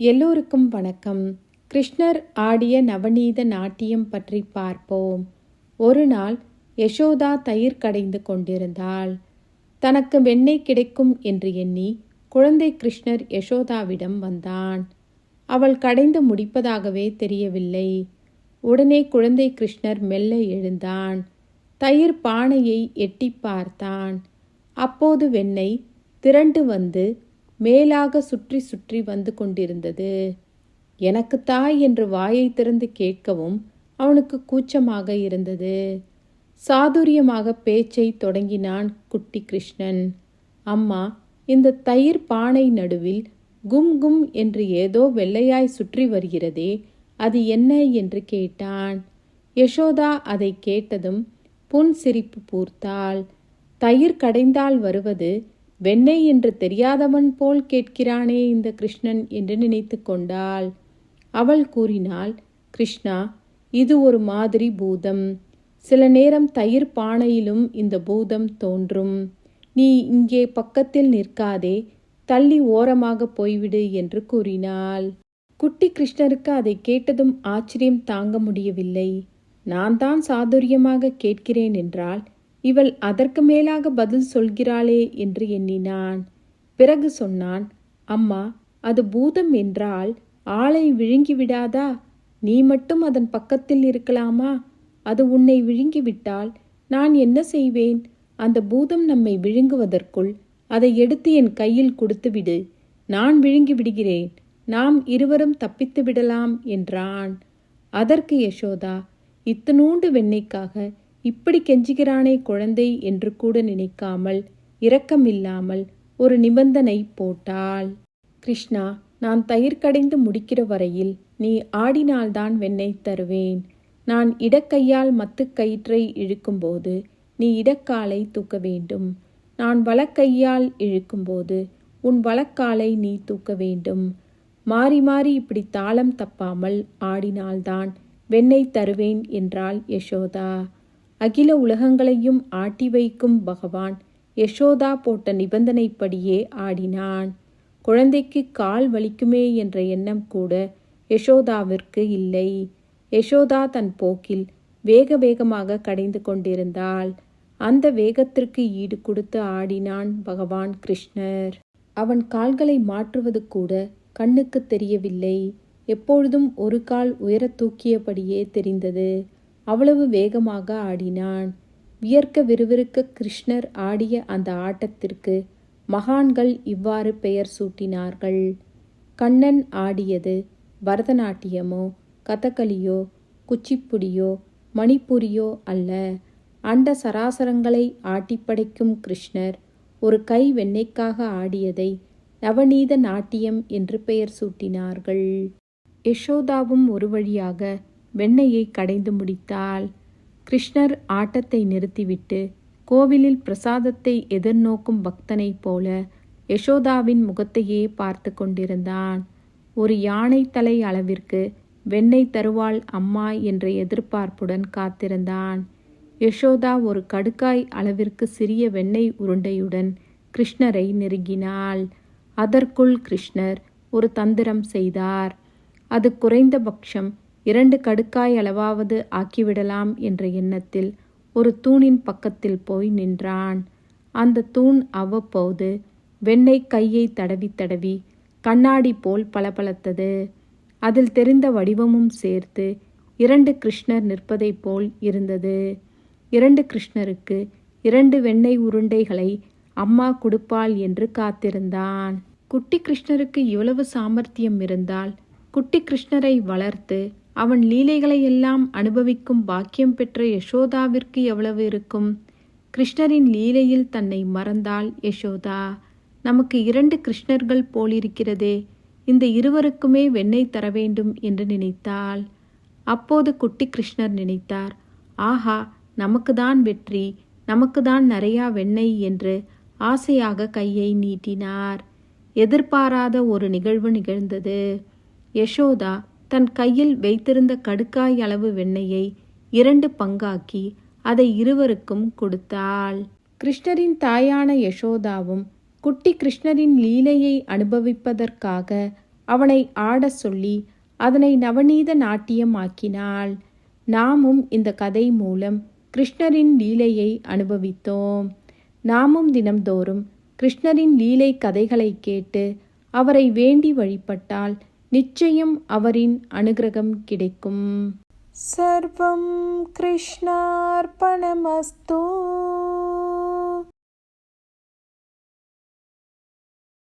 எல்லோருக்கும் வணக்கம். கிருஷ்ணர் ஆடிய நவநீத நாட்டியம் பற்றி பார்ப்போம். ஒரு நாள் யசோதா தயிர் கடைந்து கொண்டிருந்தாள். தனக்கு வெண்ணெய் கிடைக்கும் என்று எண்ணி குழந்தை கிருஷ்ணர் யசோதாவிடம் வந்தான். அவள் கடைந்து முடிப்பதாகவே தெரியவில்லை. உடனே குழந்தை கிருஷ்ணர் மெல்ல எழுந்தான். தயிர் பானையை எட்டி பார்த்தான். அப்போது வெண்ணெய் திரண்டு வந்து மேலாக சுற்றி சுற்றி வந்து கொண்டிருந்தது. எனக்கு தாய் என்று வாயை திறந்து கேட்கவும் அவனுக்கு கூச்சமாக இருந்தது. சாதுரியமாக பேச்சை தொடங்கினான் குட்டி கிருஷ்ணன். அம்மா இந்த தயிர் பானை நடுவில் கும் கும் என்று ஏதோ வெள்ளையாய் சுற்றி வருகிறதே அது என்ன என்று கேட்டான். யசோதா அதை கேட்டதும் புன் சிரிப்பு பூர்த்தாள் தயிர் கடைந்தால் வருவது வெண்ணெய் என்று தெரியாதவன் போல் கேட்கிறானே இந்த கிருஷ்ணன் என்று நினைத்து கொண்டாள். அவள் கூறினாள் கிருஷ்ணா இது ஒரு மாதிரி பூதம். சில நேரம் தயிர் பானையிலும் இந்த பூதம் தோன்றும். நீ இங்கே பக்கத்தில் நிற்காதே தள்ளி ஓரமாக போய்விடு என்று கூறினாள். குட்டி கிருஷ்ணருக்கு அதை கேட்டதும் ஆச்சரியம் தாங்க முடியவில்லை. நான் தான் சாதுரியமாக கேட்கிறேன் என்றால் இவள் அதற்கு மேலாக பதில் சொல்கிறாளே என்று எண்ணினான். பிறகு சொன்னான் அம்மா அது பூதம் என்றால் ஆளை விழுங்கி விடாதா? நீ மட்டும் அதன் பக்கத்தில் இருக்கலாமா? அது உன்னை விழுங்கிவிட்டால் நான் என்ன செய்வேன்? அந்த பூதம் நம்மை விழுங்குவதற்குள் அதை எடுத்து என் கையில் கொடுத்துவிடு நான் விழுங்கி விடுகிறேன். நாம் இருவரும் தப்பித்து விடலாம் என்றான். அதற்கு யசோதா இத்தனூண்டு வெண்ணெய்க்காக இப்படி கெஞ்சுகிறானே குழந்தை என்று கூட நினைக்காமல் இரக்கமில்லாமல் ஒரு நிபந்தனை போட்டாள். கிருஷ்ணா நான் தயிர் கடைந்து முடிக்கிற வரையில் நீ ஆடினால்தான் வெண்ணெய் தருவேன். நான் இடக்கையால் மத்து கயிற்றை இழுக்கும்போது நீ இடக்காலை தூக்க வேண்டும். நான் வலக்கையால் இழுக்கும்போது உன் வலக்காலை நீ தூக்க வேண்டும் மாறி மாறி இப்படி தாளம் தப்பாமல் ஆடினால்தான் வெண்ணெய் தருவேன் என்றாள் யசோதா. அகில உலகங்களையும் ஆட்டி வைக்கும் பகவான் யசோதா போட்ட நிபந்தனைப்படியே ஆடினான். குழந்தைக்கு கால் வலிக்குமே என்ற எண்ணம் கூட யசோதாவிற்கு இல்லை. யசோதா தன் போக்கில் வேக வேகமாக கடைந்து கொண்டிருந்தாள். அந்த வேகத்திற்கு ஈடு கொடுத்து ஆடினான் பகவான் கிருஷ்ணர். அவன் கால்களை மாற்றுவது கூட கண்ணுக்கு தெரியவில்லை. எப்பொழுதும் ஒரு கால் உயர தூக்கியபடியே தெரிந்தது. அவ்வளவு வேகமாக ஆடினான். வியர்க்க விறுவிறுக்க கிருஷ்ணர் ஆடிய அந்த ஆட்டத்திற்கு மகான்கள் இவ்வாறு பெயர் சூட்டினார்கள். கண்ணன் ஆடியது பரதநாட்டியமோ கதகளியோ குச்சிப்புடியோ மணிப்புரியோ அல்ல. அண்ட சராசரங்களை ஆட்டிப்படைக்கும் கிருஷ்ணர் ஒரு கை வெண்ணெய்க்காக ஆடியதை நவநீத நாட்டியம் என்று பெயர் சூட்டினார்கள். யசோதாவும் ஒரு வழியாக வெண்ணெயை கடைந்து முடித்தாள். கிருஷ்ணர் ஆட்டத்தை நிறுத்திவிட்டு கோவிலில் பிரசாதத்தை எதிர்நோக்கும் பக்தனைப் போல யசோதாவின் முகத்தையே பார்த்து கொண்டிருந்தான். ஒரு யானை தலை அளவிற்கு வெண்ணெய் தருவாள் அம்மா என்ற எதிர்பார்ப்புடன் காத்திருந்தான். யசோதா ஒரு கடுக்காய் அளவிற்கு சிறிய வெண்ணெய் உருண்டையுடன் கிருஷ்ணரை நெருங்கினாள். அதற்குள் கிருஷ்ணர் ஒரு தந்திரம் செய்தார். அது குறைந்தபட்சம் இரண்டு கடுக்காய் அளவாவது ஆக்கிவிடலாம் என்ற எண்ணத்தில் ஒரு தூணின் பக்கத்தில் போய் நின்றான். அந்த தூண் அவ்வப்போது வெண்ணெய் கையை தடவி தடவி கண்ணாடி போல் பளபளத்தது. அதில் தெரிந்த வடிவமும் சேர்த்து இரண்டு கிருஷ்ணர் நிற்பதைப் போல் இருந்தது. இரண்டு கிருஷ்ணருக்கு இரண்டு வெண்ணெய் உருண்டைகளை அம்மா கொடுப்பாள் என்று காத்திருந்தான். குட்டி கிருஷ்ணருக்கு இவ்வளவு சாமர்த்தியம் இருந்தால் குட்டி கிருஷ்ணரை வளர்த்து அவன் லீலைகளை எல்லாம் அனுபவிக்கும் பாக்கியம் பெற்ற யசோதாவிற்கு எவ்வளவு இருக்கும்? கிருஷ்ணரின் லீலையில் தன்னை மறந்தாள் யசோதா நமக்கு இரண்டு கிருஷ்ணர்கள் போலிருக்கிறதே இந்த இருவருக்குமே வெண்ணெய் தர வேண்டும் என்று நினைத்தாள். அப்போது குட்டி கிருஷ்ணர் நினைத்தார் ஆஹா நமக்கு தான் வெற்றி நமக்கு தான் நிறையா வெண்ணெய் என்று ஆசையாக கையை நீட்டினார். எதிர்பாராத ஒரு நிகழ்வு நிகழ்ந்தது. யசோதா தன் கையில் வைத்திருந்த கடுக்காய் அளவு வெண்ணெயை இரண்டு பங்காக்கி அதை இருவருக்கும் கொடுத்தாள். கிருஷ்ணரின் தாயான யசோதாவும் குட்டி கிருஷ்ணரின் லீலையை அனுபவிப்பதற்காக அவனை ஆடச் சொல்லி அதனை நவநீத நாட்டியமாக்கினாள். நாமும் இந்த கதை மூலம் கிருஷ்ணரின் லீலையை அனுபவித்தோம். நாமும் தினம்தோறும் கிருஷ்ணரின் லீலை கதைகளை கேட்டு அவரை வேண்டி வழிபட்டால் நிச்சயம் அவரின் அனுகிரகம் கிடைக்கும். சர்வம் கிருஷ்ணார்ப்பணமஸ்து